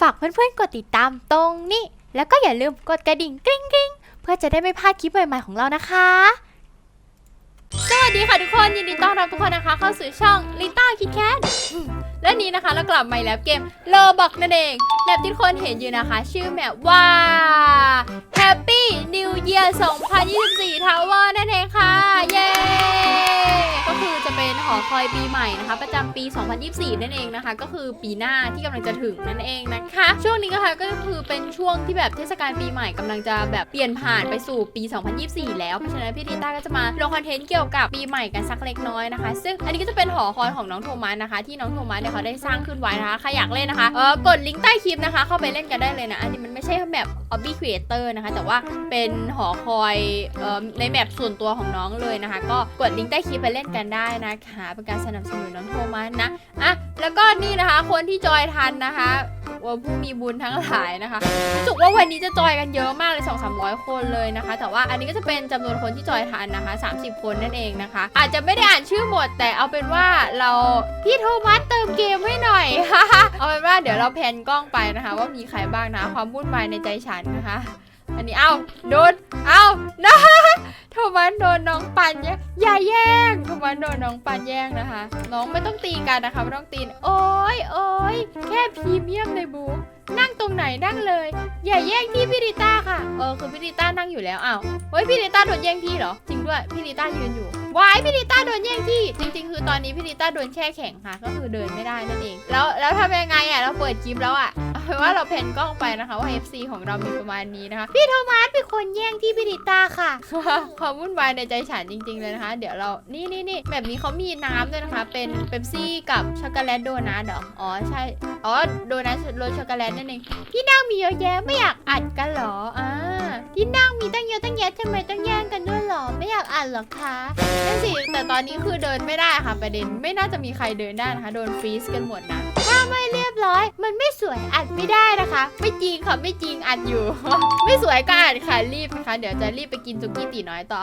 ฝากเพื่อนๆกดติดตามตรงนี้ แล้วก็อย่าลืมกดกระดิ่งกริ๊งๆ เพื่อจะได้ไม่พลาดคลิปใหม่ๆของเรานะคะ สวัสดีค่ะทุกคน ยินดีต้อนรับทุกคนนะคะ เข้าสู่ช่องลิต้าคิดแคทและนี้นะคะเรากลับมาแล้วเกมโลบอกนั่นเองแมปที่ทุกคนเห็นอยู่นะคะ ชื่อแมปว่า Happy New Year 2024 Tower นั่นเองค่ะ เย้ ก็คือจะเป็นหอคอยปีใหม่นะคะประจำปี 2024 นั่นเองนะคะ ก็คือปีหน้าที่กำลังจะถึงนั่นเองนะคะ ช่วงนี้นะคะก็คือเป็นช่วงที่แบบเทศกาลปีใหม่กำลังจะแบบเปลี่ยนผ่านไปสู่ปี 2024 แล้วเพราะฉะนั้นพี่ดิต้าก็จะมาลงคอนเทนต์เกี่ยวกับปีใหม่กันสักเล็กน้อยนะคะ ซึ่งอันนี้ก็จะเป็นหอคอยของน้องโทมัสนะคะ ที่น้องโทมัสเนี่ยเขาได้สร้างขึ้นไว้นะคะใครอยากเล่นนะคะเออกดลิงก์ใต้คลิปนะคะ เข้าไปเล่นกันได้เลยนะอันนี้มันไม่ใช่แบบ Hobby Creator นะคะ แต่ว่าเป็นหอคอยเอ่อในแมปส่วนตัวของน้องเลยนะคะ ก็กดลิงก์ใต้คลิปไปเล่นกันได้นะคะเป็นการสนับสนุนน้องโทมัสนะอะแล้วก็นี่นะคะคนที่จอยทันนะคะว่าผู้มีบุญทั้งหลายนะคะรู้สึกว่าวันนี้จะจอยกันเยอะมากเลย2 3 0 0 คนเลยนะคะ แต่ว่าอันนี้ก็จะเป็นจำนวนคนที่จอยทันนะคะ 30 คนนั่นเองนะคะ อาจจะไม่ได้อ่านชื่อหมด แต่เอาเป็นว่าเราพี่โทมัสเติมเกมให้หน่อยเอาเป็นว่าเดี๋ยวเราแพนกล้องไปนะคะ ว่ามีใครบ้างนะ ความวุ่นวายในใจฉันนะคะ อันนี้เอาโดนเอานะโทมัสโดนน้องปันแย่ อย่าแย่งคุณมันโดนน้องปันแย่งนะคะ น้องไม่ต้องตีกันนะคะไม่ต้องตีนโอ้ยโอ้ยแค่พรีเมียมในบูนั่งตรงไหนนั่งเลย อย่าแย่งที่พี่ริต้าค่ะเออคือพี่ริต้านั่งอยู่แล้วอ้าวเฮ้ยพี่ริต้าโดนแย่งที่เหรอจริงด้วยพี่ริต้ายืนอยู่ วายพี่ริต้าโดนแย่งที่ จริง ๆ คือตอนนี้พี่ริต้าโดนแช่แข็งค่ะ ก็คือเดินไม่ได้นั่นเอง แล้วแล้วทำยังไงอะเราเปิดคลิปแล้วอะเอาเป็นว่าเราเพนกล้องไปนะคะว่า FC ของเรามีประมาณนี้นะคะ พี่โทมัสเป็นคนแย่งที่พี่ริต้าค่ะ ความวุ่นวายในใจฉันจริง ๆ เลยนะคะ เดี๋ยวเรานี่นี่นี่แบบนี้เขามีน้ำด้วยนะคะ เป็นเป๊ปซี่กับช็อกโกแลตโดนัทเหรออ๋อใช่อ๋อโดนัทรสช็อกโกแลตนั่นเองที่นั่งมีเยอะแยะไม่อยากอัดกันเหรออ่าที่นั่งมีตั้งเยอะตั้งแยะทำไมต้องแย่งกันด้วย รอไม่อยากอ่านหรอคะนั่นสิแต่ตอนนี้คือเดินไม่ได้ค่ะประเด็นไม่น่าจะมีใครเดินได้นะคะโดนฟรีซกันหมดนะถ้าไม่เรีย บร้อย มันไม่สวยอัดไม่ได้นะคะ ไม่จริงค่ะไม่จริงอัดอยู่ ไม่สวยก็อัดค่ะรีบนะคะ เดี๋ยวจะรีบไปกินซุกี้ตีน้อยต่อ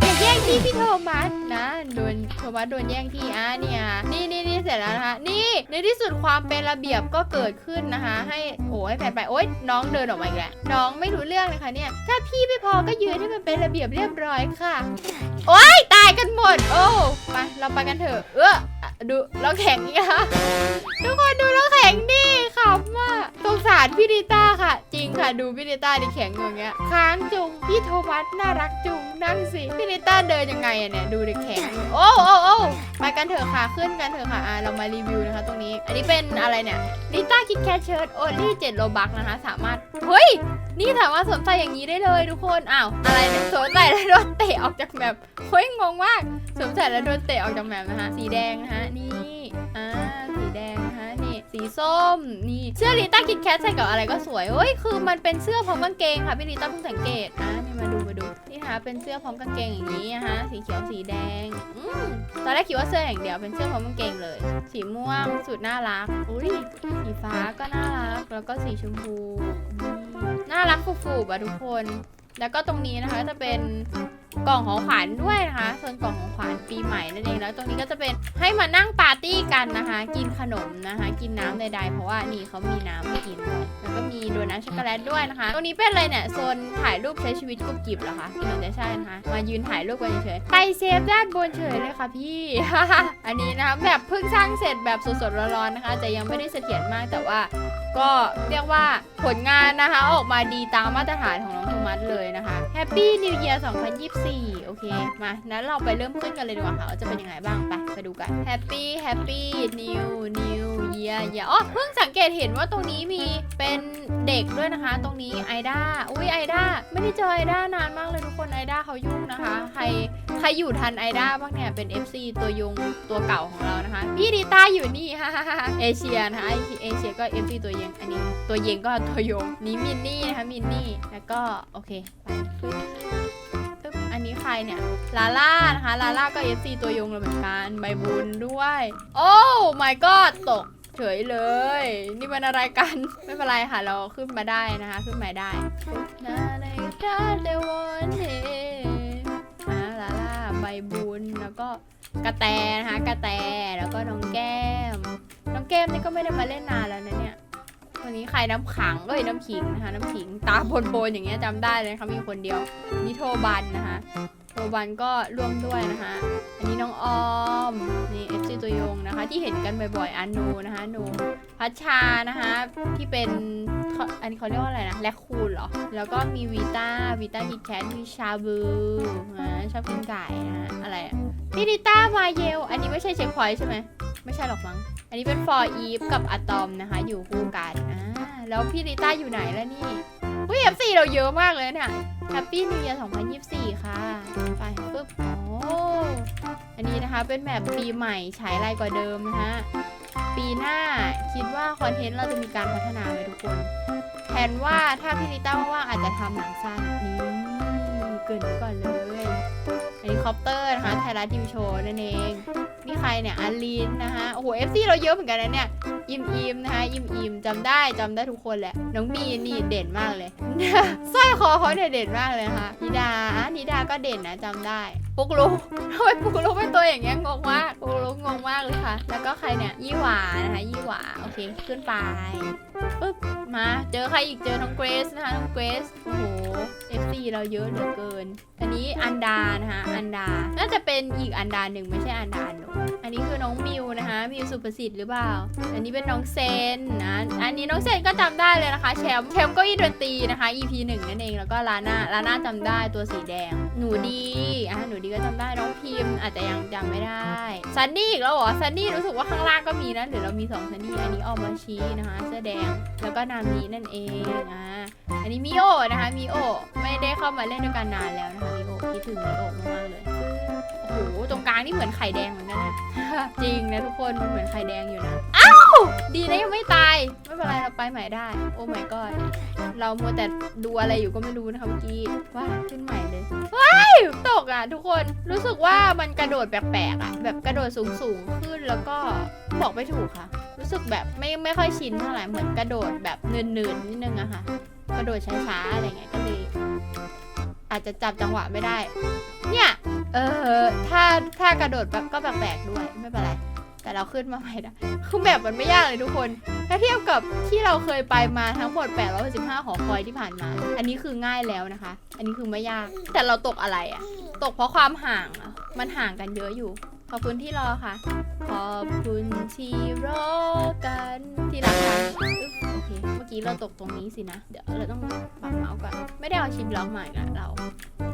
อย่าแย่งที่พี่โทมัสนะโดนโทมัสโดนแย่งที่อะเนี่ยนี่นี่นี่เสร็จแล้วนะคะ นี่ในที่สุดความเป็นระเบียบก็เกิดขึ้นนะคะ ให้โอ้ยแผนไปโอ้ยน้องเดินออกมาอีกแล้วน้องไม่รู้เรื่องเลยค่ะเนี่ยถ้าพี่ไม่พอก็ยืนให้มันเป็นระเบียบเรียบร้อยค่ะ โอ้ยตายกันหมด โอ้ไปเราไปกันเถอะ เออดูเราแข็งนี่ค่ะทุกคนดูเราแข็งดิขำว่ะสงสารพี่ดิต้าค่ะ จริงค่ะดูพี่ดิต้าดิแข็งอย่างเงี้ยค้างจุงพี่โทมัสน่ารักจุงนั่งสิพี่ดิต้าเดินยังไงอะเนี่ยดูดิแข็งโอ้โอ้โอ้ไปกันเถอะค่ะขึ้นกันเถอะค่ะอะเรามารีวิวนะคะ ตรงนี้ อันนี้เป็นอะไรเนี่ยดิต้าคิดแคชเชิร์ตโอลี่เจ็ดโลบักนะคะ สามารถเฮ้ยนี่สามารถสวมใส่อย่างนี้ได้เลยทุกคนอ้าวอะไรเนี่ยสวมใส่แล้วโดนเตะออกจากแบบเฮ้ยงงมากสวมใส่แล้วโดนเตะออกจากแบบนะคะสีแดงนะคะนี่อ่า สีส้มนี่เสื้อลิต้าคิดแคทใส่กับอะไรก็สวยเฮ้ยคือมันเป็นเสื้อพร้อมกางเกงค่ะพี่ลิต้าเพิ่งสังเกตอ่านี่มาดูมาดูนี่ค่ะเป็นเสื้อพร้อมกางเกงอย่างนี้นะคะสีเขียวสีแดงอืมตอนแรกคิดว่าเสื้ออย่างเดียวเป็นเสื้อพร้อมกางเกงเลย สีม่วงสุดน่ารักอุ้ยสีฟ้าก็น่ารักแล้วก็สีชมพูน่ารักฟูๆอะทุกคน แล้วก็ตรงนี้นะคะจะเป็น กล่องของขวัญด้วยนะคะส่วนกล่องของขวัญปีใหม่นั่นเองแล้วตรงนี้ก็จะเป็นให้มานั่งปาร์ตี้กันนะคะ กินขนมนะคะ กินน้ำใดๆเพราะว่านี่เขามีน้ำให้กินด้วยแล้วก็มีโดนัทช็อกโกแลตด้วยนะคะ ตรงนี้เป็นอะไรเนี่ยโซนถ่ายรูปใช้ชีวิตกุบกิบเหรอคะที่มันจะใช่นะคะมายืนถ่ายรูปกันเฉยๆไปเซฟด้านบนเฉยเลยค่ะพี่ อันนี้นะคะแบบเพิ่งสร้างเสร็จแบบสดๆร้อนๆนะคะ จะยังไม่ได้เสถียรมากแต่ว่า ก็เรียกว่าผลงานนะคะ ออกมาดีตามมาตรฐานของน้องโทมัสเลยนะคะ Happy New Year 2024 โอเค มานั้นเราไปเริ่มขึ้นกันเลยดีกว่าค่ะว่าจะเป็นยังไงบ้าง ไป ไปดูกัน Happy Happy New New อย่าอ๋อเพิ่งสังเกตเห็นว่าตรงนี้มีเป็นเด็กด้วยนะคะ ตรงนี้ไอด้าอุ้ยไอด้าไม่ได้เจอไอด้านานมากเลยทุกคนไอด้าเขายุ่งนะคะ ใครใครอยู่ทันไอด้าบ้างเนี่ยเป็น FC ตัวยงตัวเก่าของเรานะคะ พี่ดีต้าอยู่นี่ฮ่าฮ่าฮ่าเอเชียนะคะเอเชียก็ FC ตัวยงอันนี้ ตัวเยงก็ตัวยงนี้มินนี่นะคะมินนี่แล้วก็โอเคไปปึ๊บปึ๊บอันนี้ใครเนี่ยลาล่านะคะลาล่าก็ FC ตัวยงเลยเหมือนกันใบบุญด้วย โอ้ my god ตก เฉยเลย นี่มันอะไรกัน ไม่เป็นไรค่ะ เราขึ้นมาได้นะคะ ขึ้นมาได้นาในชาเดวันเฮอ่าลาล่าใบบุญแล้วก็กระแตนะคะกระแตแล้วก็น้องแก้ม น้องแก้มนี่ก็ไม่ได้มาเล่นนานแล้วนะเนี่ยวันนี้ใครน้ำขังเอ้ยน้ำขิงนะคะน้ำขิงตาโบนๆอย่างเงี้ยจำได้เลยนะคะมีคนเดียวนี่โทบันนะคะ โทบันก็ร่วมด้วยนะคะอันนี้น้องออม นี่เอฟซีตัวยงนะคะ ที่เห็นกันบ่อยๆอันนูนะคะนูพัชชานะคะที่เป็นอันนี้เขาเรียกว่าอะไรนะแลคคูนเหรอ แล้วก็มีวีต้าวีต้ากิแคทมีชาบูนะชอบกินไก่นะอะไรอะพี่ดิต้ามาเยล อันนี้ไม่ใช่เช็คพอยต์ใช่ไหมไม่ใช่หรอกมั้ง อันนี้เป็นฟอร์อีฟกับอะตอมนะคะ อยู่คู่กันอ่า แล้วพี่ดิต้าอยู่ไหนแล้วนี่อุ้ยเอฟซีเราเยอะมากเลยเนี่ยแฮปปี้นิวเยียร์2024 ค่ะ ไปปึ๊บ โอ้อันนี้นะคะเป็นแบบปีใหม่ฉายไรกว่าเดิมนะคะปีหน้าคิดว่าคอนเทนต์เราจะมีการพัฒนาไหมทุกคนแผนว่าถ้าพี่ลิต้าว่างอาจจะทำหนังสั้นนี่เกินก่อนเลย เฮลิคอปเตอร์นะคะไทยรัฐทีวีโชว์นั่นเองนี่ใครเนี่ยอาลินนะคะโอ้โหเอฟซีเราเยอะเหมือนกันนะเนี่ยอิมอิมนะคะอิมอิมจำได้จำได้ทุกคนแหละน้องมีนนี่เด่นมากเลยสร้อยคอเขาเนี่ยเด่นมากเลยนะคะนิดาอะนิดาก็เด่นนะจำได้ ปุกลุกทำไมปุกลุกเป็นตัวอย่างเงี้ยงงมากปุกลุกงงมากเลยค่ะ แล้วก็ใครเนี่ยยี่หวานะคะยี่หวาโอเคขึ้นไปปึ๊บมาเจอใครอีกเจอน้องเกรซนะคะน้องเกรซโอ้โหเอฟซีเราเยอะเหลือเกิน อันนี้อันดานะคะอันดา น่าจะเป็นอีกอันดาหนึ่งไม่ใช่อันดาหนู อันนี้คือน้องมิวนะคะมิวสุประสิทธิ์หรือเปล่า อันนี้เป็นน้องเซนนะ อันนี้น้องเซนก็จำได้เลยนะคะ แชมป์แชมป์ก็อีดนตรีนะคะ EP หนึ่งนั่นเอง แล้วก็ลาน่าลาน่าจำได้ตัวสีแดง หนูดี อะหนูดีก็จำได้ น้องพิมพ์อาจจะยังจำไม่ได้ ซันนี่อีกแล้วเหรอ ซันนี่รู้สึกว่าข้างล่างก็มีนะหรือเรามีสองซันนี่ อันนี้ออมาชีนะคะ เสื้อแดง แล้วก็นามินั่นเอง อ่าอันนี้มิโอนะคะ มิโอไม่ได้เข้ามาเล่นด้วยกันนานแล้วนะคะ มิโอคิดถึงมิโอมากๆเลย หตรงกลางนี่เหมือนไข่แดงเหมือนกันนะจริงนะทุกคนมันเหมือนไข่แดงอยู่นะอ้าวดีนะยังไม่ตาย ไม่เป็นไรเราไปใหม่ได้ โอ้ my god เรามัวแต่ดูอะไรอยู่ก็ไม่รู้นะคะเมื่อกี้ว้าขึ้นใหม่เลยว้ายตกอะทุกคนรู้สึกว่ามันกระโดดแปลกๆอะ แบบกระโดดสูงๆขึ้นแล้วก็บอกไม่ถูกค่ะ รู้สึกแบบไม่ไม่ค่อยชินเท่าไหร่เหมือนกระโดดแบบเนินๆนิดนึงอะค่ะ กระโดดช้าๆอะไรเงี้ยก็เลยอาจจะจับจังหวะไม่ได้ เนี่ย เออถ้าถ้ากระโดดแบบก็แปลกๆด้วยไม่เป็นไร แต่เราขึ้นมาใหม่ได้คือแบบมันไม่ยากเลยทุกคน ถ้าเทียบกับที่เราเคยไปมาทั้งหมด815หอคอยที่ผ่านมา อันนี้คือง่ายแล้วนะคะ อันนี้คือไม่ยาก แต่เราตกอะไรอะตกเพราะความห่างอะมันห่างกันเยอะอยู่ ขอบคุณที่รอค่ะ ขอบคุณที่รอกันที่รักกันโอเค เมื่อกี้เราตกตรงนี้สินะ เดี๋ยวเราต้องปรับเมาส์ก่อน ไม่ได้เอาชิปล็อกมาอีกล้วเรา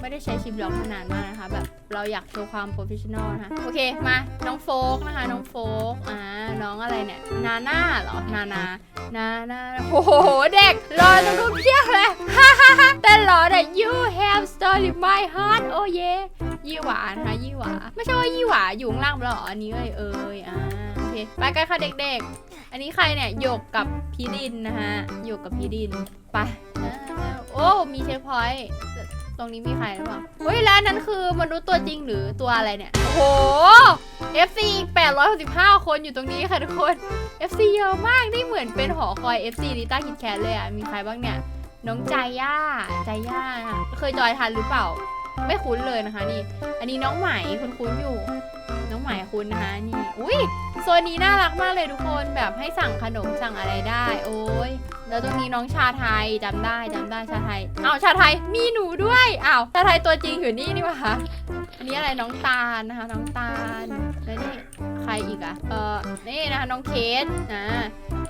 ไม่ได้ใช้ชิปล็อกมานานมากนะคะ แบบเราอยากโชว์ความโปรเฟชชั่นอลนะคะโอเคมาน้องโฟกนะคะ น้องโฟกอ่าน้องอะไรเนี่ยนาน่าเหรอนานานานาโอ้โหเด็กรอตรงนู้นเพียบเลยฮ่าฮ่าฮ่าแต่รอแต่ you have story my heart โอ้เยยี่หวานะคะยี่หวาไม่ใช่ว่ายี่หวาอยู่ข้างล่างแล้วเหรออันนี้เอ้ยเอ้ยอ่า เคไปกันค่ะเด็กๆ อันนี้ใครเนี่ยหยกกับพีดินนะคะหยกกับพีดินไปโอ้มีเช็คพอยต์ตรงนี้มีใครหรือเปล่าเฮ้ยแล้วนั้นคือมนุษย์ตัวจริงหรือตัวอะไรเนี่ยโอ้โห FC อีก865 คนอยู่ตรงนี้ค่ะทุกคน FC เยอะมากนี่เหมือนเป็นหอคอย FC ลิต้าคิดแคทเลยอะมีใครบ้างเนี่ยน้องใจย่าใจย่าเคยจอยทันหรือเปล่า ไม่คุ้นเลยนะคะนี่ อันนี้น้องใหม่คุณคุ้นๆอยู่ น้องใหม่คุ้นนะคะนี่อุ้ยโซนนี้น่ารักมากเลยทุกคนแบบให้สั่งขนมสั่งอะไรได้ โอ้ยแล้วตรงนี้น้องชาไทยจำได้จำได้ชาไทยอ้าวชาไทยมีหนูด้วยอ้าวชาไทยตัวจริงอยู่นี่นี่หว่าอันนี้อะไรน้องตาลนะคะน้องตาลแล้วนี่ใครอีกอะเออนี่นะคะน้องเคสนะ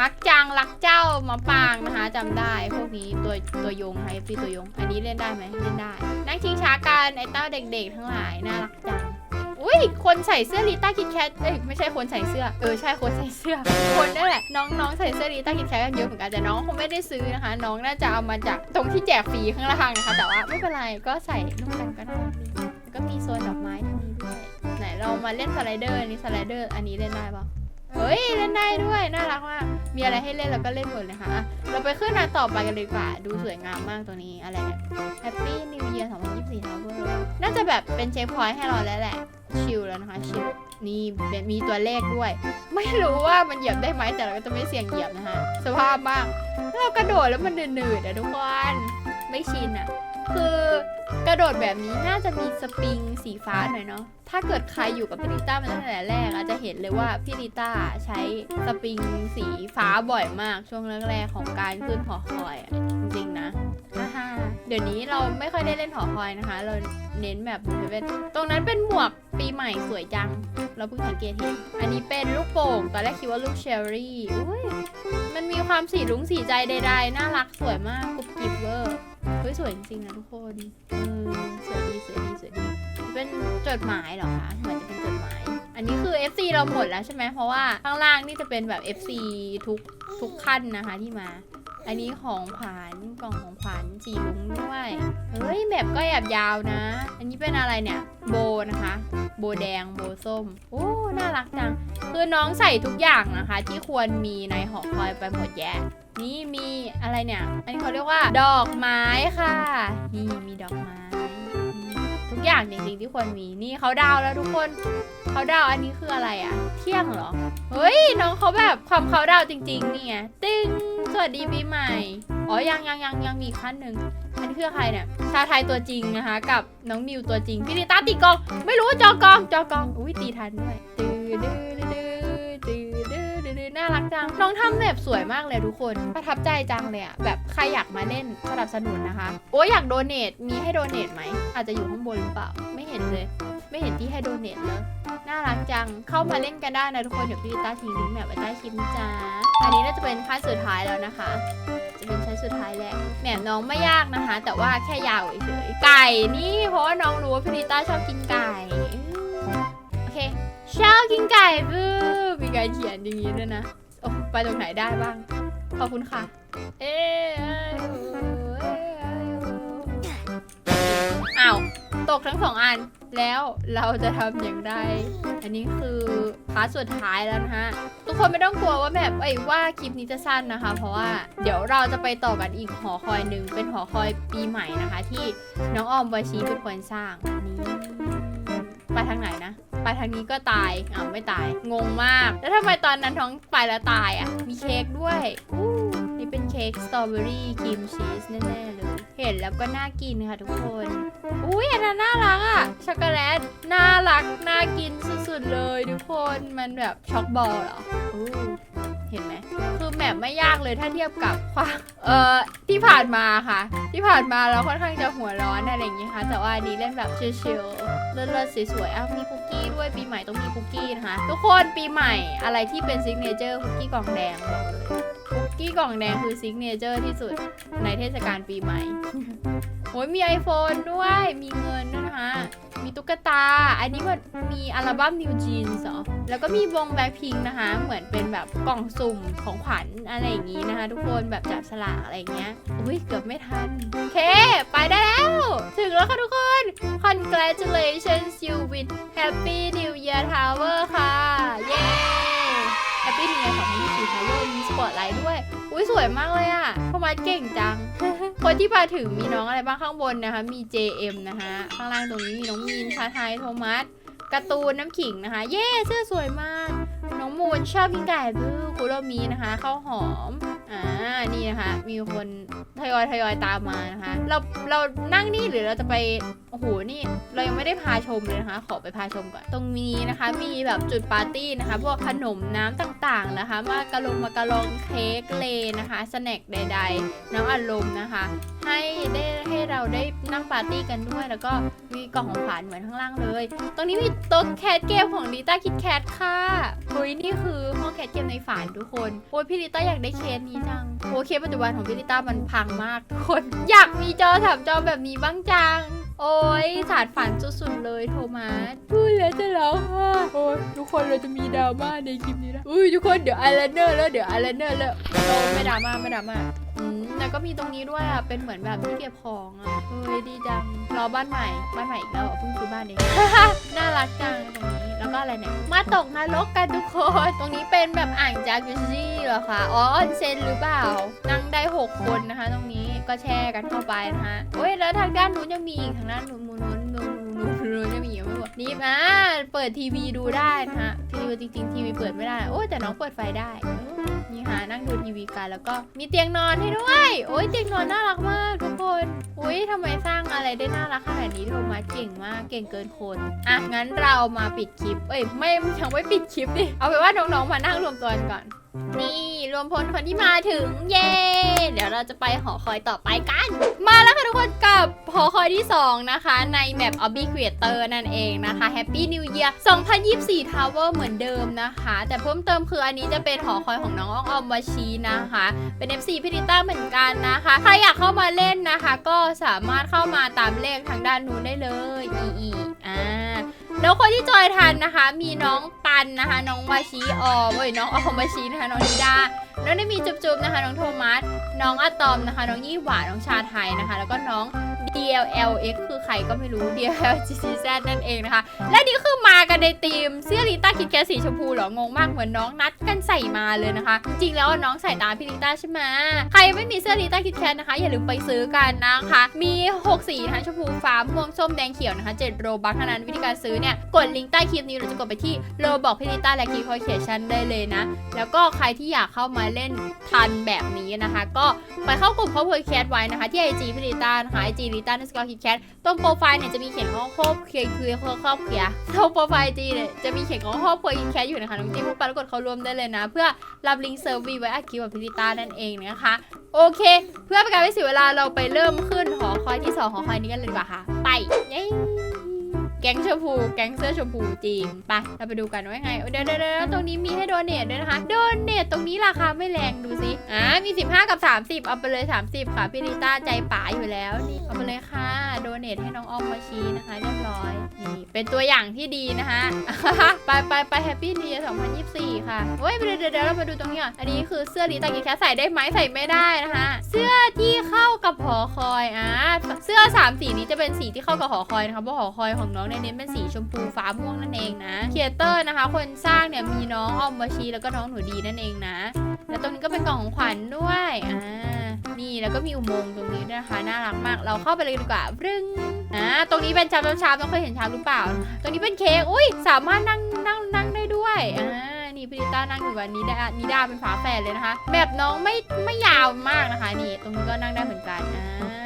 ฮักจังรักเจ้ามาปางนะคะจำได้พวกนี้ตัวตัวยงไฮฟีตัวยง อันนี้เล่นได้ไหมเล่นได้ นั่งชิงช้ากันไอ้เต้าเด็กๆ ทั้งหลายน่ารักจัง อุ้ยคนใส่เสื้อลิต้าคิดแคทเอ้ยไม่ใช่คนใส่เสื้อเออใช่คนใส่เสื้อ คนนั่นแหละน้องๆใส่เสื้อลิต้าคิดแคทกันเยอะเหมือนกันแต่น้องคงไม่ได้ซื้อนะคะ น้องน่าจะเอามาจากตรงที่แจกฟรีข้างล่างนะคะ แต่ว่าไม่เป็นไรก็ใส่ร่วมกันก็ได้แล้วก็มีโซนดอกไม้ตรงนี้ด้วยไหนเรามาเล่นสไลเดอร์อันนี้สไลเดอร์อันนี้เล่นได้ปะ เฮ้ยเล่นได้ด้วยน่ารักมากมีอะไรให้เล่นเราก็เล่นหมดเลยค่ะเราไปขึ้นมาต่อไปกันเลยดีกว่า ดูสวยงามมากตัวนี้อะไรเนี่ย Happy New Year 2024 Tower น่าจะแบบเป็นเช็คพอยต์ให้เราแล้วแหละชิลแล้วนะคะชิลนี่มีตัวเลขด้วย ไม่รู้ว่ามันเหยียบได้ไหมแต่เราก็จะไม่เสี่ยงเหยียบนะคะสภาพมากเรากระโดดแล้วมันหนืดๆอะทุกคนไม่ชินอะ คือกระโดดแบบนี้น่าจะมีสปริงสีฟ้าหน่อยเนาะ ถ้าเกิดใครอยู่กับพี่ลิต้ามาตั้งแต่แรกอาจจะเห็นเลยว่าพี่ลิต้าใช้สปริงสีฟ้าบ่อยมากช่วงแรกๆของการขึ้นหอคอยอะจริงๆนะเดี๋ยวนี้เราไม่ค่อยได้เล่นหอคอยนะคะ เราเน้นแบบเป็นตรงนั้นเป็นหมวกปีใหม่สวยจัง เราเพิ่งสังเกตเห็น อันนี้เป็นลูกโป่ง ตอนแรกคิดว่าลูกเชอร์รี่ มันมีความสีรุ้งสีใจใดๆ น่ารักสวยมากกรุบกริบเวอร์ เฮ้ยสวยจริงๆนะทุกคนเออสวยดีสวยดีสวยดี เป็นจดหมายเหรอคะเหมือนจะเป็นจดหมาย อันนี้คือ FC เราหมดแล้วใช่ไหมเพราะว่าข้างล่างนี่จะเป็นแบบ FC ทุกทุกขั้นนะคะที่มา อันนี้ของขวัญกล่องของขวัญสีลุงด้วยเฮ้ยแบบก็แอบยาวนะ อันนี้เป็นอะไรเนี่ยโบนะคะ โบแดงโบส้มโอ้น่ารักจังคือน้องใส่ทุกอย่างนะคะ ที่ควรมีในหอคอยไปหมดแยะ นี่มีอะไรเนี่ย อันนี้เขาเรียกว่า ดอกไม้ค่ะ นี่มีดอกไม้มีทุกอย่างจริงๆที่ควรมี นี่เขาดาวแล้วทุกคนเขาดาวอันนี้คืออะไรอะเที่ยงเหรอ เฮ้ยน้องเขาแบบความเขาดาวจริงๆนี่ไงตึ้งสวัสดีปีใหม่ อ๋อยังยังยังยังมีขั้นหนึ่งอันนี้คือใครเนี่ย ชาไทยตัวจริงนะคะ กับน้องนิวตัวจริงพี่นิต้าตีกอง ไม่รู้จอกองจอกอง อุ้ยตีทันด้วยดื้อดื้อดื้อ น่ารักจัง น้องทำแบบสวยมากเลยทุกคน ประทับใจจังเลยอะแบบใครอยากมาเล่นสนับสนุนนะคะ โอ้ยอยากโดเนท มีให้โดเนทไหม อาจจะอยู่ข้างบนหรือเปล่า ไม่เห็นเลย ไม่เห็นที่ให้โดเนทเลยน่ารักจัง เข้ามาเล่นกันได้นะทุกคน เดี๋ยวพี่ลิต้าทิ้งลิงก์แบบไว้ใต้คลิปนะจ๊ะอันนี้น่าจะเป็นขั้นสุดท้ายแล้วนะคะ จะเป็นชั้นสุดท้ายแล้วแหมน้องไม่ยากนะคะ แต่ว่าแค่ยาวเฉยๆ ไก่นี่เพราะว่าน้องรู้ว่าพี่ลิต้าชอบกินไก่ ชอบกินไก่บื้อมีการเขียนอย่างนี้ด้วยนะ โอ้ไปตรงไหนได้บ้าง ขอบคุณค่ะ เอ๊ะเอ้ยเอ้าวตกทั้งสองอัน แล้วเราจะทำอย่างไร อันนี้คือพาร์ทสุดท้ายแล้วนะฮะ ทุกคนไม่ต้องกลัวว่าแบบไอ้ว่าคลิปนี้จะสั้นนะคะ เพราะว่าเดี๋ยวเราจะไปต่อกันอีกหอคอยหนึ่งเป็นหอคอยปีใหม่นะคะ ที่น้องออมวาชีเป็นคนสร้างนี่ไปทางไหนนะ ไปทางนี้ก็ตายอ้าวไม่ตาย งงมาก แล้วทำไมตอนนั้นท้องไปแล้วตายอะ มีเค้กด้วยอู้นี่เป็นเค้กสตรอเบอรี่ครีมชีสแน่ๆเลย เห็นแล้วก็น่ากินค่ะทุกคน อุ้ยอันนั้นน่ารักอะ ช็อกโกแลต น่ารัก น่ากินสุดๆเลยทุกคน มันแบบช็อกบอลเหรออู้ เห็นไหมคือแมปไม่ยากเลยถ้าเทียบกับความเอ่อที่ผ่านมาค่ะ ที่ผ่านมาเราค่อนข้างจะหัวร้อนอะไรอย่างงี้ค่ะ แต่ว่าอันนี้เล่นแบบชิลๆเลิศๆสวยๆอ้าวมีคุกกี้ด้วยปีใหม่ต้องมีคุกกี้นะคะทุกคนปีใหม่อะไรที่เป็นซิกเนเจอร์คุกกี้กล่องแดงบอกเลยคุกกี้กล่องแดงคือซิกเนเจอร์ที่สุดในเทศกาลปีใหม่โอ้ยมี iPhone ด้วยมีเงินด้วยนะคะ มีตุ๊กตา อันนี้มันมีอัลบั้ม New Jeans เหรอ แล้วก็มีวงแบ็คพิงนะคะ เหมือนเป็นแบบกล่องสุ่มของขวัญอะไรอย่างนี้นะคะ ทุกคนแบบจับฉลากอะไรอย่างเงี้ย อุ้ยเกือบไม่ทัน โอเค ไปได้แล้ว ถึงแล้วค่ะทุกคน congratulations you win happy new year tower ค่ะ เย้ happy new year 2024 tower มีสปอตไลท์ด้วย อุ้ยสวยมากเลยอะโทมัสเก่งจัง คนที่มาถึงมีน้องอะไรบ้างข้างบนนะคะ มี JM นะคะ ข้างล่างตรงนี้มีน้องมีนชาไทยโทมัสการ์ตูนน้ำขิงนะคะ เย้เสื้อสวยมาก น้องมูนชอบกินไก่บื้อคุโรมีนะคะข้าวหอม อ่า นี่นะคะ มีคนทยอยทยอยตามมานะคะ เรา เรานั่งนี่หรือเราจะไป โอ้โห นี่ เรายังไม่ได้พาชมเลยนะคะ ขอไปพาชมก่อน ตรงนี้นะคะ มีแบบจุดปาร์ตี้นะคะ พวกขนมน้ำต่างๆนะคะ มากระลงมากระลองเค้กเลนะคะ สแน็คใด ๆ น้ำอัดลมนะคะ ให้ได้ให้เราได้นั่งปาร์ตี้กันด้วย แล้วก็มีกล่องของขวัญเหมือนข้างล่างเลย ตรงนี้มีโต๊ะแคทเกมของลิต้าคิดแคทค่ะเฮ้ยนี่คือห้องแคทเกมในฝันทุกคน โอ้ยพี่ลิต้าอยากได้เคสนี้จัง โอเคปัจจุบันของพี่ลิต้ามันพังมากทุกคน อยากมีจอสามจอแบบนี้บ้างจัง โอ้ยสารฝันสุดๆเลยโทมัสพูดแล้วจะร้องไห้โอ้ยทุกคนเราจะมีดราม่าในคลิปนี้นะอุ้ยทุกคนเดี๋ยวไอเลนเนอร์แล้วเดี๋ยวไอเลนเนอร์แล้วโอ้ไม่ดราม่าไม่ดราม่าอืมแล้วก็มีตรงนี้ด้วยอะเป็นเหมือนแบบที่เก็บของอะเฮ้ยดีจังรอบ้านใหม่บ้านใหม่อีกแล้วอะเพิ่งซื้อบ้านเอง น่ารักจังตรงนี้แล้วก็อะไรเนี่ยมาตกนรกกันทุกคน ตรงนี้เป็นแบบอ่างจากุซี่เหรอคะอ๋อออนเซนหรือเปล่านั่งได้6คนนะคะ ตรงนี้ ก็แช่กันเข้าไปนะคะโอ้ยแล้วทางด้านนู้นยังมีอีกทางด้านนู้นนู้นนู้นนู้นนู้นจะมีอยู่ไม่หมดนี่มาเปิดทีวีดูได้นะฮะทีวีจริงๆทีวีเปิดไม่ได้โอ้แต่น้องเปิดไฟได้นี่ฮะนั่งดูทีวีกันแล้วก็มีเตียงนอนให้ด้วย โอ้ยเตียงนอนน่ารักมากทุกคนโอ้ยทำไมสร้างอะไรได้น่ารักขนาดนี้โทมัสเก่งมากเก่งเกินคนอะงั้นเรามาปิดคลิปเอ้ยไม่ยังไม่ปิดคลิปดิเอาเป็นว่าน้องๆมานั่งรวมตัวกันก่อน นี่รวมพลคนที่มาถึงเย้เดี๋ยวเราจะไปหอคอยต่อไปกัน มาแล้วค่ะทุกคนกับหอคอยที่ 2 นะคะ ในแมป Obby Creator นั่นเองนะคะ Happy New Year 2024 Tower เหมือนเดิมนะคะ แต่เพิ่มเติมคืออันนี้จะเป็นหอคอยของน้องอ้อมออมวาชีนะคะ เป็น FC พิริต้าเหมือนกันนะคะ ใครอยากเข้ามาเล่นนะคะ ก็สามารถเข้ามาตามเลขทางด้านนู้นได้เลยอีอีอ่า แล้วคนที่จอยทันนะคะ มีน้องปันนะคะ น้องมาชีออมเว้ยน้องออมมาชีนะคะน้องนิดาแล้วได้มีจุ๊บๆนะคะ น้องโทมัสน้องอะตอมนะคะ น้องยี่หวาน้องชาไทยนะคะ แล้วก็น้อง DLLX คือใครก็ไม่รู้ DLGCZ นั่นเองนะคะ และนี่คือมากันในทีมเสื้อลิต้าคิดแค่สีชมพูเหรอ งงมากเหมือนน้องนัดกันใส่มาเลยนะคะ จริงๆแล้วน้องใส่ตามพี่ลิต้าใช่ไหมใครไม่มีเสื้อลิต้าคิดแคทนะคะ อย่าลืมไปซื้อกันนะคะ มี 6 สีนะคะชมพูฟ้าม่วงส้มแดงเขียวนะคะ7โรบัคเท่านั้นวิธีการซื้อเนี่ยกดลิงก์ใต้คลิปนี้หรือจะกดไปที่โรบอกพี่ลิต้าและคีย์คอยเขียชันได้เลยนะ แล้วก็ใครที่อยากเข้ามาเล่นทันแบบนี้นะคะ ก็ไปเข้ากลุ่มครอบครัวแคทไว้นะคะ ที่ไอจีพี่ลิต้านะคะไอจีลิต้าในสกอร์คิดแคทตรงโปรไฟล์เนี่ยจะมีเขียนข้อครอบเคลียร์คือครอบเคลียร์ตรงโปรไฟล์จีเนี่ยจะมีเขียนข้อครอบครัวคิดแคทอยู่นะคะน้องจิ้มพวกปรากดเขารวมได้เลยนะ เพื่อรับลิงก์เซอร์วีไว้อากิวกับพี่ลิต้านั่นเองนะคะโอเค เพื่อเป็นการไม่เสียเวลาเราไปเริ่มขึ้นหอคอยที่สองหอคอยนี้กันเลยดีกว่าค่ะ ไปเย้ แก๊งชมพูแก๊งเสื้อชมพูจริงไปเราไปดูกันว่าไงเดี๋ยวเดี๋ยวเดี๋ยวตรงนี้มีให้โดเนทด้วยนะคะโดเนทตรงนี้ราคาไม่แรงดูสิอ่ามี 15 กับ 30 เอาไปเลย 30 ค่ะพี่ลิต้าใจป๋าอยู่แล้วนี่เอาไปเลยค่ะโดเนทให้น้องออมมาชีนะคะ เรียบร้อยนี่เป็นตัวอย่างที่ดีนะคะไปไปไปแฮปปี้นิว2024 ค่ะเฮ้ยเดี๋ยวเดี๋ยวเดี๋ยวเรามาดูตรงนี้ก่อนอันนี้คือเสื้อลิต้ากีแคสใส่ได้ไหมใส่ไม่ได้นะคะเสื้อที่เข้ากับหอคอยอะเสื้อสามสีนี้จะเป็นสีที่เข้ากับหอคอยนะคะเพราะหอคอยของน้องเน้นเป็นสีชมพูฟ้าม่วงนั่นเองนะครีเอเตอร์นะคะ คนสร้างเนี่ยมีน้องออมบาชีแล้วก็น้องหนูดีนั่นเองนะ แล้วตรงนี้ก็เป็นกล่องของขวัญด้วยอ่านี่แล้วก็มีอุโมงค์ตรงนี้ด้วยนะคะน่ารักมาก เราเข้าไปเลยดีกว่ารึงอ่าตรงนี้เป็นชามชามต้องเคยเห็นชามหรือเปล่า ตรงนี้เป็นเค้กอุ้ยสามารถนั่งนั่งนั่งได้ด้วยอ่านี่พิริต้านั่งอยู่กับนิดานิดาเป็นฝาแฝดเลยนะคะ แบบน้องไม่ไม่ยาวมากนะคะ นี่ ตรงนี้ก็นั่งได้เหมือนกันอ่า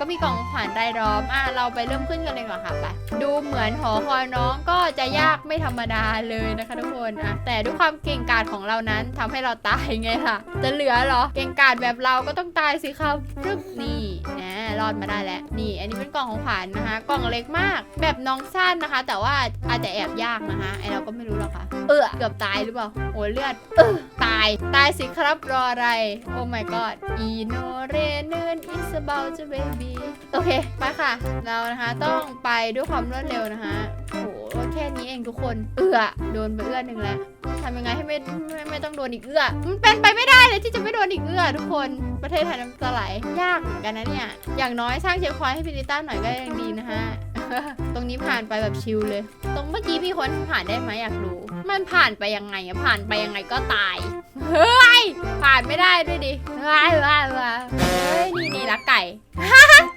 ก็มีกล่องขวัญรายล้อมอะเราไปเริ่มขึ้นกันเลยก่อนค่ะไปดูเหมือนหอคอยน้องก็จะยากไม่ธรรมดาเลยนะคะทุกคนอะแต่ด้วยความเก่งกาจของเรานั้นทำให้เราตายไงล่ะ จะเหลือเหรอ เก่งกาจแบบเราก็ต้องตายสิครับรึบนี่นะรอดมาได้แล้วนี่ อันนี้เป็นกล่องของขวัญนะคะกล่องเล็กมาก แบบน้องสั้นนะคะ แต่ว่าอาจจะแอบยากนะคะไอเราก็ไม่รู้หรอกค่ะ เออเกือบตายหรือเปล่าโอ้เลือดเออตายตายสิครับรออะไรโอ้ my god อีโนเรเนน is about to baby โอเคไปค่ะ เรานะคะต้องไปด้วยความรวดเร็วนะคะโอ้โหแค่นี้เองทุกคนเอื้อโดนไปเอื้อหนึ่งแล้วทำยังไงให้ไม่ไม่ไม่ต้องโดนอีกเอื้อมันเป็นไปไม่ได้เลยที่จะไม่โดนอีกเอื้อทุกคนประเทศไทยน้ำตาไหลยากเหมือนกันนะเนี่ยอย่างน้อยสร้างเชฟพอยให้พิลิต้าหน่อยก็ยังดีนะฮะ ตรงนี้ผ่านไปแบบชิลเลย ตรงเมื่อกี้มีคนผ่านได้ไหมอยากรู้ มันผ่านไปยังไงอะผ่านไปยังไงก็ตาย เฮ้ย ผ่านไม่ได้ด้วยดิเฮ้ยว้ายว้ายเฮ้ย นี่นี่รักไก่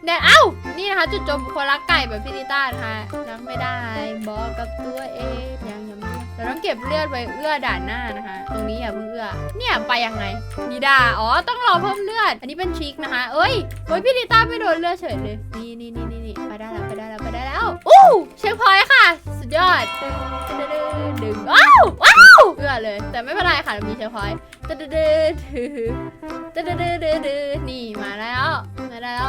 เนี่ยเอ้า นี่นะคะจุดจบคนรักไก่แบบพิลิต้านะคะรักไม่ได้บอกกับตัวเองยังยังไม่เราต้องเก็บเลือดไว้เอื้อด่านหน้านะคะ ตรงนี้อย่าเพิ่งเอื้อ เนี่ยไปยังไงนิดา อ๋อ ต้องรอเพิ่มเลือด อันนี้เป็นทริกนะคะ เอ้ยเฮ้ยพี่ลิต้าไม่โดนเลือดเฉยเลย นี่นี่นี่ อู้เช็คพอยค่ะ สุดยอดดึงดึงว้าวว้าวเอื้อเลย แต่ไม่เป็นไรค่ะมีเช็คพอยต์ดึงดึงดึงดึงดึงดึงนี่มาแล้วมาแล้ว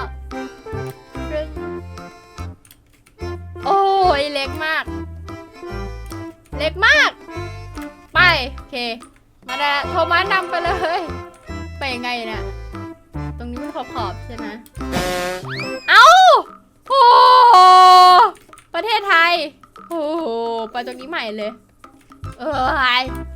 โอ้ยเล็กมาก เล็กมาก ไปโอเค มาแล้วโทมัสนำไปเลย ไปยังไงเนี่ยตรงนี้มันขอบๆใช่ไหมเอา โอ้ประเทศไทย โอ้ไปตรงนี้ใหม่เลย เออ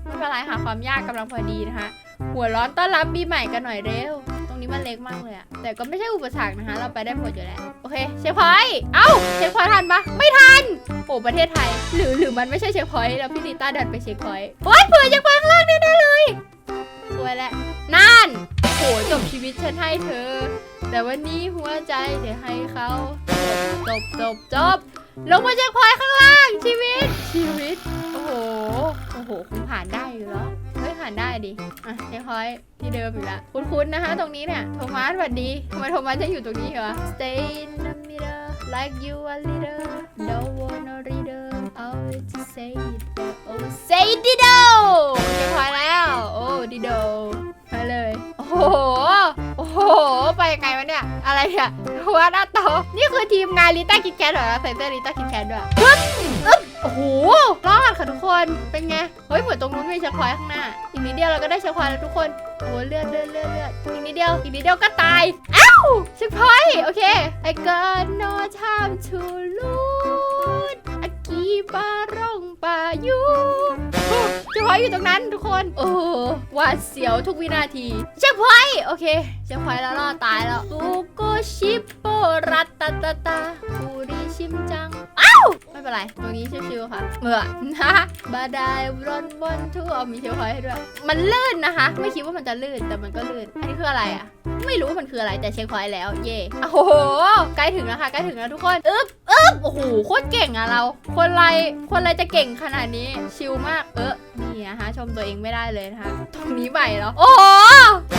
ไม่เป็นไรค่ะความยากกำลังพอดีนะคะหัวร้อนต้อนรับปีใหม่กันหน่อยเร็ว ตรงนี้มันเล็กมากเลยอะแต่ก็ไม่ใช่อุปสรรคนะคะ เราไปได้หมดอยู่แล้ว โอเค เช็คพอยต์เอ้า เช็คพอยต์ทันปะไม่ทัน โอ้ ประเทศไทย หรือหรือมันไม่ใช่เช็คพอยต์แล้วพี่ลิต้าดันไปเช็คพอยต์โอ้ยเผื่อเช็คพอยต์ข้างล่างแน่เลยสวยแล้วนั่น โหจบชีวิตฉันให้เธอ แต่วันนี้หัวใจเดี๋ยวให้เขาจบจบจบจบลงมาจากพลอยข้างล่าง ชีวิต ชีวิต โอ้โห โอ้โหคงผ่านได้อยู่แล้วเฮ้ยผ่านได้ดิ อะเจ๊พอยที่เดิมอยู่ละคุ้นๆนะคะตรงนี้เนี่ย โทมัสสวัสดีทำไมโทมัสจะอยู่ตรงนี้เหรอ Stay in the middle like you a leader don't wanna reader always say it oh say dido เจ๊พอยแล้ว โอ้ดิโด โอ้โห ไปยังไงวะเนี่ย อะไรเนี่ยวัดอาโตนี่คือทีมงานลิต้าคิดแคทเหรอใส่เสื้อลิต้าคิดแคทด้วยปึ๊บอึ๊บโอ้โห รอดค่ะทุกคน เป็นไง เฮ้ย เหมือนตรงนู้นมีเช็คพอยข้างหน้า อีกนิดเดียวเราก็ได้เช็คพอยแล้วทุกคน โอ้โหเลือดเลือดเลือดเลือดอีกนิดเดียว อีกนิดเดียวก็ตาย อ้าวเช็คพอยโอเค I got no time to lose อากีบารองปายู เช็คพอยอยู่ตรงนั้นทุกคน โอ้โหวาดเสียวทุกวินาทีเช็คพอยโอเคเช็คพอยแล้วรอดตายแล้วตูโกชิปโปรัตตาตาตาคูริชิมจังอ้าว ไม่เป็นไร ตรงนี้ชิวๆค่ะ เมื่อนะบาดายรอนบนทั่วมีเชลพอยให้ด้วย มันลื่นนะคะ ไม่คิดว่ามันจะลื่นแต่มันก็ลื่น อันนี้คืออะไรอะ ไม่รู้ว่ามันคืออะไรแต่เช็คพอยแล้ว เย่โอ้โห ใกล้ถึงแล้วค่ะใกล้ถึงแล้วทุกคน อึ๊บอึ๊บโอ้โห โคตรเก่งอะเรา คนไร คนไรจะเก่งขนาดนี้ ชิลมาก เออนี่นะคะชมตัวเองไม่ได้เลยนะคะ ตรงนี้ใหม่แล้ว โอ้โห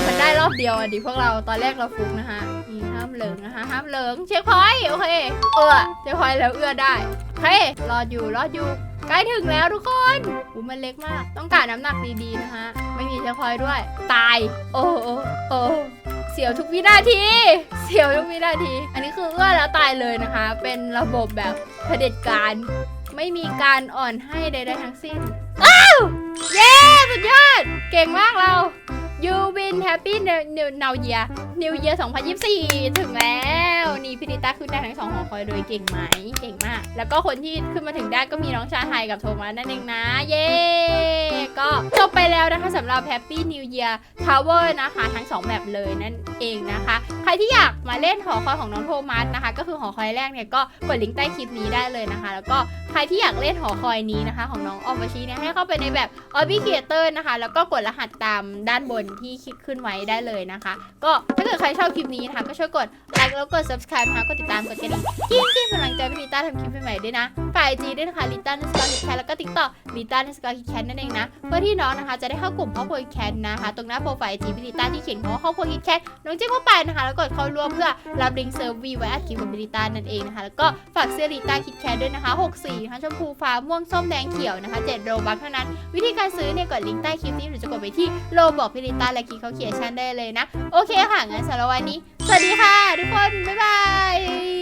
มันได้รอบเดียวอะดิพวกเรา ตอนแรกเราฟุกนะคะ ห้ามเหลิงนะคะห้ามเหลิงเช็คพอยต์โอเคเอือเช็คพอยต์แล้วเอื้อได้เฮ้ยรอดอยู่รอดอยู่ใกล้ถึงแล้วทุกคนอูมันเล็กมาก ต้องการน้ำหนักดีๆนะคะไม่มีเช็คพอยต์ด้วย ตาย โอ้โอ้โอ้เสียวทุกวินาที เสียวทุกวินาที อันนี้คือเอื้อแล้วตายเลยนะคะ เป็นระบบแบบเผด็จการ ไม่มีการอ่อนให้ใดๆทั้งสิ้น อ้าว เย้ สุดยอด เก่งมากเรา You win happy new new now year New year 2024 ถึงแล้ว นี่พิริต้าขึ้นได้ทั้งสองหอคอยเลยเก่งไหม เก่งมาก แล้วก็คนที่ขึ้นมาถึงได้ก็มีน้องชาไทยกับโทมัสนั่นเองนะ เย้ ก็จบไปแล้วนะคะสำหรับ Happy New Year Tower นะคะ ทั้ง2แบบเลยนั่นเองนะคะ ใครที่อยากมาเล่นหอคอยของน้องโทมัสนะคะ ก็คือหอคอยแรกเนี่ยก็กดลิงก์ใต้คลิปนี้ได้เลยนะคะ แล้วก็ใครที่อยากเล่นหอคอยนี้นะคะ ของน้องออมวชีเนี่ยให้เข้าไปในแบบ o b b i Creator นะคะ แล้วก็กดรหัสตามด้านบนที่คลิกขึ้นไว้ได้เลยนะคะ ก็ถ้าเกิดใครชอบคลิปนี้นะคะก็ช่วยกดไลค์แล้วกด subscribe นะคะกดติดตามกดกระดิ่งกิ้งกิ้งเป็นกำลังใจให้ลิต้าทำคลิปใหม่ๆด้วยนะฝ่ายจีด้วยนะคะลิต้าในสกอร์คิดแคทแล้วก็ติ๊กต็อกลิต้าในสกอร์คิดแคทนั่นเองนะเพื่อที่น้องนะคะจะได้เข้ากลุ่มครอบครัวคิดแคทนะคะ ตรงหน้าโปรไฟล์จีพิลิต้าที่เขียนคำว่าครอบครัวคิดแคทน้องเจ๊เข้าไปนะคะ แล้วกดเข้าร่วมเพื่อรับลิงก์เซิร์ฟวีไว้อัดคลิปกับลิต้านั่นเองนะคะแล้วก็ฝากเสื้อลิต้าคิดแคทด้วยนะคะ6สีนะคะชมพูฟ้าม่วงส้มแดงเขียวนะคะ7โรบัคเท่านั้น วิธีการซื้อเนี่ยกดลิงก์ใต้คลิปนี้หรือจะกดไปที่โลบอกพิลิต้าและคลิกเขาเขียนชันได้เลยนะ โอเคค่ะงั้นสำหรับวันนี้ สวัสดีค่ะ ทุกคน บ๊ายบาย